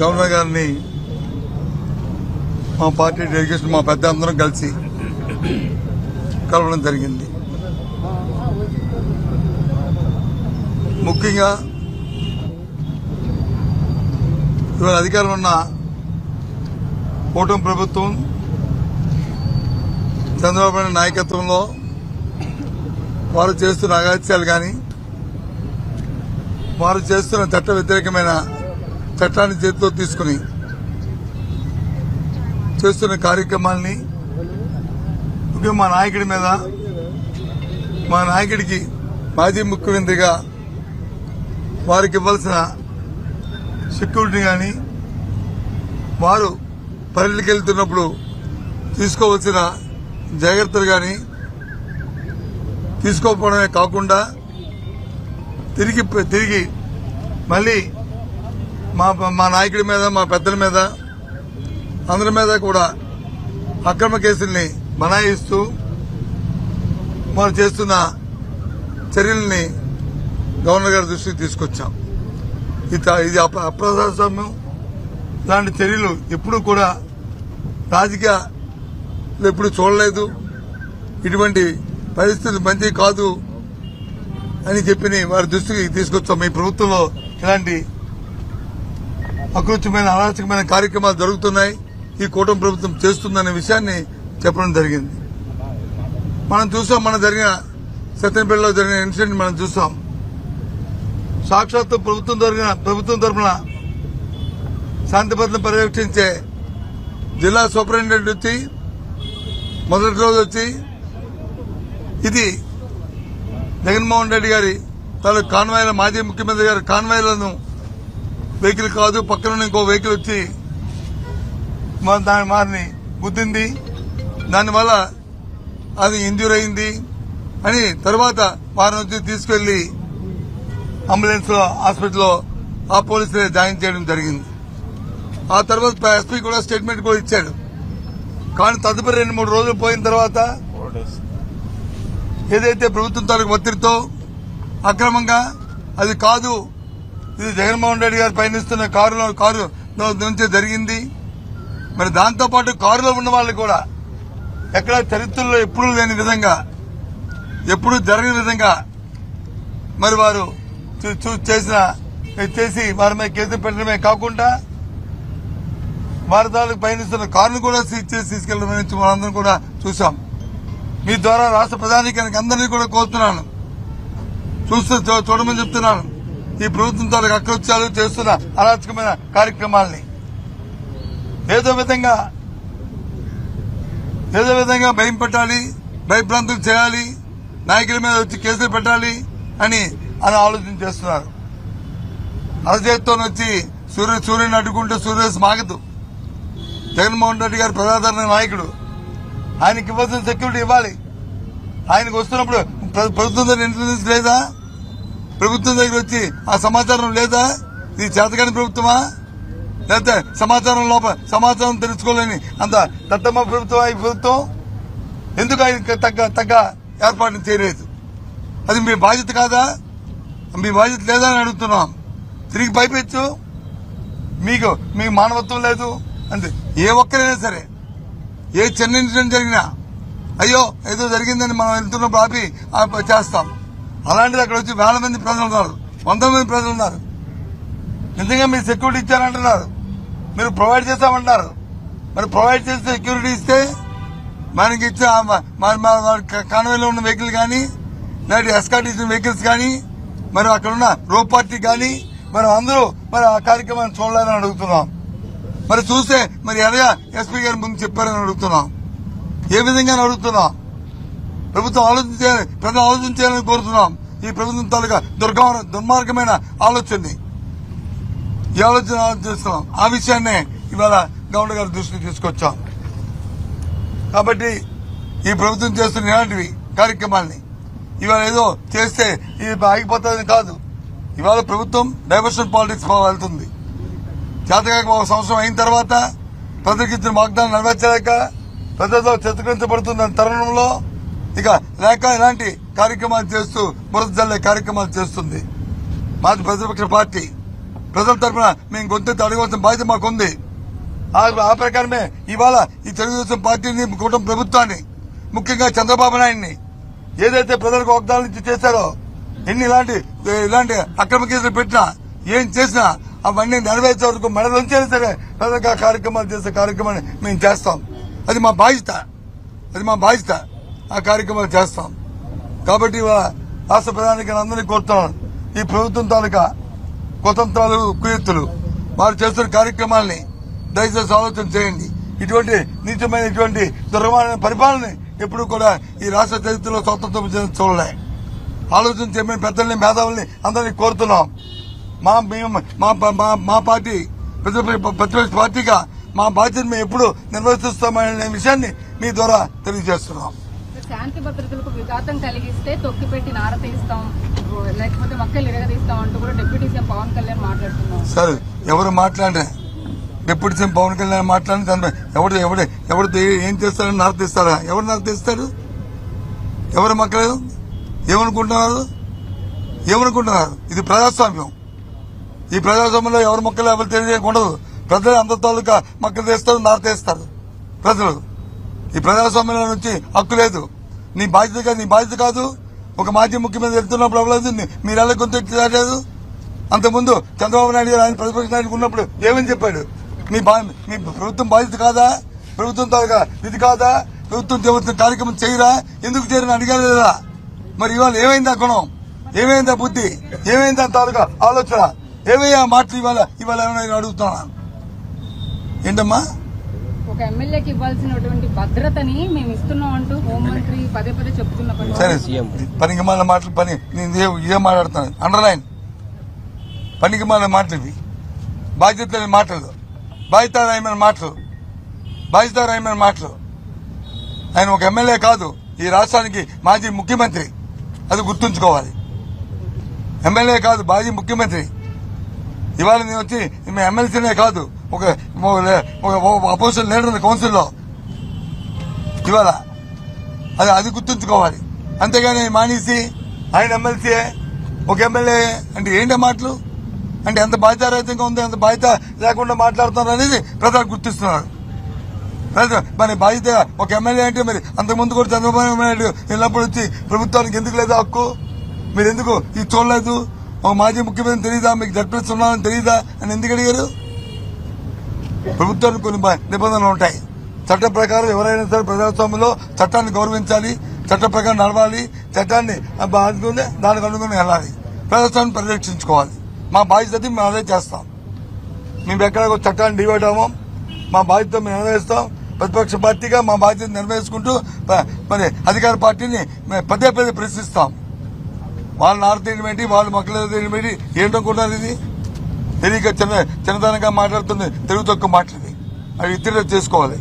Governor గారిని మా party delegation మా పెద్ద అందరం కలిసి కలవడం జరిగింది. ముఖ్యంగా ఇవాళ అధికారం ఉన్న కూటమి ప్రభుత్వం చంద్రబాబు నాయుడు నాయకత్వంలో వారు చేస్తున్న అగాత్యాలు కానీ వారు చేస్తున్న చట్ట వ్యతిరేకమైన చట్టాన్ని చేతిలో తీసుకుని చేస్తున్న కార్యక్రమాల్ని ముఖ్యంగా మా నాయకుడి మీద మా నాయకుడికి మాజీ ముఖ్యమంత్రిగా వారికి ఇవ్వాల్సిన సెక్యూరిటీ కానీ వారు పర్యటనకి వెళ్తున్నప్పుడు తీసుకోవాల్సిన జాగ్రత్తలు కానీ తీసుకోకపోవడమే కాకుండా తిరిగి తిరిగి మళ్ళీ మా మా నాయకుడి మీద మా పెద్దల మీద అందరి మీద కూడా అక్రమ కేసుల్ని బనాయిస్తూ వారు చేస్తున్న చర్యల్ని గవర్నర్ గారి దృష్టికి తీసుకొచ్చాం. ఇది ఇది అప్రజాస్వామ్యం. ఇలాంటి చర్యలు ఎప్పుడూ కూడా రాజకీయ ఎప్పుడు చూడలేదు. ఇటువంటి పరిస్థితులు మంచి కాదు అని చెప్పి వారి దృష్టికి తీసుకొచ్చాం. మీ ప్రభుత్వంలో ఇలాంటి అకృత్యమైన అరాచకమైన కార్యక్రమాలు జరుగుతున్నాయి. ఈ కూటమి ప్రభుత్వం చేస్తుందనే విషయాన్ని చెప్పడం జరిగింది. మనం చూసాం మన జరిగిన సత్యనపల్లిలో జరిగిన ఇన్సిడెంట్ మనం చూసాం. సాక్షాత్తు ప్రభుత్వం జరిగిన ప్రభుత్వం తరఫున శాంతి భద్రతను పర్యవేక్షించే జిల్లా సూపరింటెండెంట్ వచ్చి మొదటి రోజు వచ్చి ఇది జగన్మోహన్ రెడ్డి గారి తన కాన్వాయ్ల మాజీ ముఖ్యమంత్రి గారి కాన్వాయ్లను వెహికల్ కాదు పక్కన ఇంకో వెహికల్ వచ్చి దాని మారిని గుద్దింది. దానివల్ల అది ఇంజ్యూర్ అయింది అని తర్వాత వారిని వచ్చి తీసుకెళ్ళి అంబులెన్స్లో హాస్పిటల్లో ఆ పోలీసులే జాయిన్ చేయడం జరిగింది. ఆ తర్వాత ఎస్పీ కూడా స్టేట్మెంట్ కూడా ఇచ్చాడు. కానీ తదుపరి రెండు మూడు రోజులు పోయిన తర్వాత ఏదైతే ప్రభుత్వం తాలూకు ఒత్తిడితో అక్రమంగా అది కాదు ఇది జగన్మోహన్ రెడ్డి గారు పయనిస్తున్న కారులో కారు నుంచి జరిగింది. మరి దాంతోపాటు కారులో ఉన్న వాళ్ళు కూడా ఎక్కడ చరిత్రలో ఎప్పుడూ లేని విధంగా ఎప్పుడూ జరగని విధంగా మరి వారు చూ- చేసిన చేసి వారి మీద కేసు పెట్టడమే కాకుండా వారి పయనిస్తున్న కారును కూడా సీజ్ చేసి తీసుకెళ్ళడం మనందరం కూడా చూసాం మీ ద్వారా రాష్ట్ర ప్రధానికానికి అందరినీ కూడా కోరుతున్నాను. చూస్తూ చూ- చూడమని చెప్తున్నాను. ఈ ప్రభుత్వం తాలూకు అకృత్యాలు చేస్తున్న అరాచకమైన కార్యక్రమాల్ని. ఏదో విధంగా ఏదో విధంగా భయం పెట్టాలి భయభ్రాంతులు చేయాలి నాయకుల మీద వచ్చి కేసులు పెట్టాలి అని అని ఆలోచన చేస్తున్నారు. అరచేతితో వచ్చి సూర్య సూర్యుని అడ్డుకుంటే సూర్యస్ మాగదు. జగన్మోహన్ రెడ్డి గారు ప్రజాదరణ నాయకుడు. ఆయనకి ఇవ్వాల్సిన సెక్యూరిటీ ఇవ్వాలి. ఆయనకు వస్తున్నప్పుడు ప్ర- ప్రభుత్వం దగ్గర లేదా? ప్రభుత్వం దగ్గర వచ్చి ఆ సమాచారం లేదా? ఇది చేతకాని ప్రభుత్వమా? లేకపోతే సమాచారం లోపల సమాచారం తెలుసుకోలేని అంత దత్తమ్మ ప్రభుత్వం ఈ ప్రభుత్వం? ఎందుకు ఆయన తగ్గ తగ్గ ఏర్పాటు చేయలేదు? అది మీ బాధ్యత కాదా? మీ బాధ్యత లేదా అని అడుగుతున్నాం. తిరిగి పైపెచ్చు మీకు మీకు మానవత్వం లేదు? అంతే ఏ ఒక్కరైనా సరే ఏ చిన్న ఇన్సిడెంట్ జరిగినా అయ్యో ఏదో జరిగిందని మనం వెళ్తున్నప్పుడు ఆపి చేస్తాం. అలాంటిది అక్కడ వచ్చి వేల మంది ప్రజలు ఉన్నారు. వందల మంది ప్రజలు ఉన్నారు. నిజంగా మీరు సెక్యూరిటీ ఇచ్చారంటున్నారు. మీరు ప్రొవైడ్ చేస్తామంటారు మరి ప్రొవైడ్ చేస్తే సెక్యూరిటీ ఇస్తే మనకి ఇచ్చే కాన్వేలో ఉన్న వెహికల్ కానీ లేదా ఎస్కాట్ ఇచ్చిన వెహికల్స్ కానీ మరి అక్కడ ఉన్న రో పార్టీ కానీ మరి అందరూ మరి ఆ కార్యక్రమాన్ని చూడాలని అడుగుతున్నాం. మరి చూస్తే మరి ఎనగా ఎస్పీ గారి ముందు చెప్పారని అడుగుతున్నాం. ఏ విధంగా అడుగుతున్నాం. ప్రభుత్వం ఆలోచించాలి ప్రజలు ఆలోచించాలని కోరుతున్నాం. ఈ ప్రభుత్వం తాలూకా దుర్గా దుర్మార్గమైన ఆలోచనని. ఈ ఆలోచన చేస్తున్నాం. ఆ విషయాన్నే ఇవాళ గవర్నర్ గారి దృష్టికి తీసుకొచ్చాం. కాబట్టి ఈ ప్రభుత్వం చేస్తున్న ఇలాంటివి కార్యక్రమాల్ని ఇవాళ ఏదో చేస్తే ఇది ఆగిపోతుందని కాదు. ఇవాళ ప్రభుత్వం డైవర్షన్ పాలిటిక్స్ వెళ్తుంది. జాతకాక ఒక సంవత్సరం అయిన తర్వాత ప్రజలకు ఇచ్చిన వాగ్దానం నెరవేర్చలేక ప్రజలతో చిత్రీకరించబడుతున్న తరుణంలో ఇక లేక ఇలాంటి కార్యక్రమాలు చేస్తూ బురదల్లే కార్యక్రమాలు చేస్తుంది. మాది ప్రతిపక్ష పార్టీ. ప్రజల తరఫున మేము గొంతెత్తి అడగవలసిన బాధ్యత మాకుంది. ఆ ప్రకారమే ఇవాళ ఈ తెలుగుదేశం పార్టీని కూటమి ప్రభుత్వాన్ని ముఖ్యంగా చంద్రబాబు నాయుడిని ఏదైతే ప్రజలకు వాగ్దానాలు ఇచ్చి చేశారో ఎన్ని ఇలాంటి ఇలాంటి అక్రమ కేసులు పెట్టినా ఏం చేసినా అవన్నీ నెరవేర్చే వరకు మెడ నుంచైనా సరే ప్రజలకు ఆ కార్యక్రమాలు చేసే కార్యక్రమాన్ని మేము చేస్తాం. అది మా బాధ్యత. అది మా బాధ్యత. ఆ కార్యక్రమాలు చేస్తాం. కాబట్టి రాష్ట్ర ప్రధానికి అందరినీ కోరుతున్నాను. ఈ ప్రభుత్వం తాలూకా కుతంత్రాలు కుయుక్తులు వారు చేస్తున్న కార్యక్రమాల్ని దయచేసి ఆలోచన చేయండి. ఇటువంటి నీచమైన ఇటువంటి దుర్గమైన పరిపాలన ఎప్పుడు కూడా ఈ రాష్ట్ర చరిత్రలో స్వతంత్రం చూడలే. ఆలోచన చేయమని పెద్దల్ని మేధావుల్ని అందరినీ కోరుతున్నాం. మా మేము మా మా మా పార్టీ ప్రతిపక్ష ప్రతిపక్ష పార్టీగా మా బాధ్యత మేము ఎప్పుడు నిర్వర్తిస్తామనే విషయాన్ని మీ ద్వారా తెలియజేస్తున్నాం. శాంతి భద్రతలకు విఘాతం కలిగిస్తే తొక్కిపెట్టి నారతీస్తాం లేకపోతే మక్కలు ఇరగదీస్తాం అంటూ కూడా డిప్యూటీ సీఎం పవన్ కళ్యాణ్ మాట్లాడుతున్నారు. సరే ఎవరు మాట్లాడే డిప్యూటీ సీఎం పవన్ కళ్యాణ్ మాట్లాడిన దాని ఎవడు ఎవడు ఎవడు ఏం చేస్తారని నరతీస్తారా ఎవరు నరతీస్తారు ఎవరు మక్కలేదు ఏమనుకుంటున్నారు? ఏమనుకుంటున్నారు? ఇది ప్రజాస్వామ్యం. ఈ ప్రజాస్వామ్యంలో ఎవరు మొక్కలు ఎవరు తెలియజేయకూడదు ప్రజలు అందరి తాలూకా మొక్కలు తెస్తారు నారతీస్తారు ప్రజలు. ఈ ప్రజాస్వామ్యంలో నుంచి హక్కు లేదు. నీ బాధ్యత కాదు నీ బాధ్యత కాదు. ఒక మాజీ ముఖ్యమంత్రి వెళ్తున్నప్పుడు అవ్వలేదు మీరు ఎలా కొంత రాలేదు అంతకుముందు చంద్రబాబు నాయుడు గారు ఆయన ప్రతిపక్ష నాయుడు ఉన్నప్పుడు ఏమని చెప్పాడు? మీ బా మీ ప్రభుత్వం బాధ్యత కాదా? ప్రభుత్వం తాలూకా ఇది కాదా? ప్రభుత్వం చేస్తున్న కార్యక్రమం చేయరా? ఎందుకు చేయరని అడిగారు లేదా? మరి ఇవాళ ఏమైందా గుణం? ఏమైంది ఆ బుద్ధి? ఏమైందా ఆ తాలూకా ఆలోచన? ఏమయ్యా మాటలు ఇవాళ ఇవాళ ఏమైనా అడుగుతున్నాను ఏంటమ్మా? ఒక ఎమ్మెల్యేకి ఇవ్వాల్సినటువంటి భద్రతని మేము ఇస్తున్నాం అంటూ హోంమంత్రి పదే పదే చెప్తున్న సరే పనికి మాల మాటలు పని నేను ఇదే ఇదే మాట్లాడుతాను అండర్లైన్ పనికి మాల మాటలు ఇవి. బాధ్యత లేని మాటలు. బాధ్యతారాయమైన మాటలు. బాధ్యతారాయమైన మాటలు. ఆయన ఒక ఎమ్మెల్యే కాదు. ఈ రాష్ట్రానికి మాజీ ముఖ్యమంత్రి. అది గుర్తుంచుకోవాలి. ఎమ్మెల్యే కాదు మాజీ ముఖ్యమంత్రి. ఇవాళ నేను వచ్చి మీ ఎమ్మెల్సీనే కాదు. ఒక అపోజిషన్ లీడర్ కౌన్సిల్లో. ఇవాళ అది అది గుర్తుంచుకోవాలి. అంతేగాని మానేసి ఆయన ఎమ్మెల్సీ ఒక ఎమ్మెల్యే అంటే ఏంటి మాటలు? అంటే ఎంత బాధ్యతారహితంగా ఉంది ఎంత బాధ్యత లేకుండా మాట్లాడుతున్నారు అనేది ప్రజలు గుర్తిస్తున్నారు. మరి బాధ్యత ఒక ఎమ్మెల్యే అంటే మరి అంతకుముందు కూడా చంద్రబాబు నాయుడు వెళ్ళినప్పుడు వచ్చి ప్రభుత్వానికి ఎందుకు లేదు హక్కు? మీరు ఎందుకు ఇది చూడలేదు? ఒక మాజీ ముఖ్యమంత్రి తెలియదా మీకు జడ్పీఎస్ తెలియదా అని ఎందుకు అడిగారు? ప్రభుత్వానికి కొన్ని నిబంధనలు ఉంటాయి. చట్ట ప్రకారం ఎవరైనా సరే ప్రజాస్వామ్యంలో చట్టాన్ని గౌరవించాలి చట్ట ప్రకారం నడవాలి చట్టాన్ని బాధుకుని దానికి అనుకుని వెళ్ళాలి. ప్రజాస్వామ్యం పరిరక్షించుకోవాలి. మా బాధ్యత మేము అదే చేస్తాం. మేము ఎక్కడ చట్టాన్ని డివైడ్ మా బాధ్యత మేము నెరవేరుస్తాం. ప్రతిపక్ష పార్టీగా మా బాధ్యత నెరవేర్చుకుంటూ మరి అధికార పార్టీని మేము పదే పదే ప్రశ్నిస్తాం. వాళ్ళ నారతీయడం ఏంటి వాళ్ళు మొక్కలు తీయడం ఏంటి ఏంటనుకుంటున్నారు ఇది. తెలియక చిన్న చిన్నదనంగా మాట్లాడుతుంది తెలుగు తక్కువ మాట్లాడి అవి ఇద్దరు చేసుకోవాలి.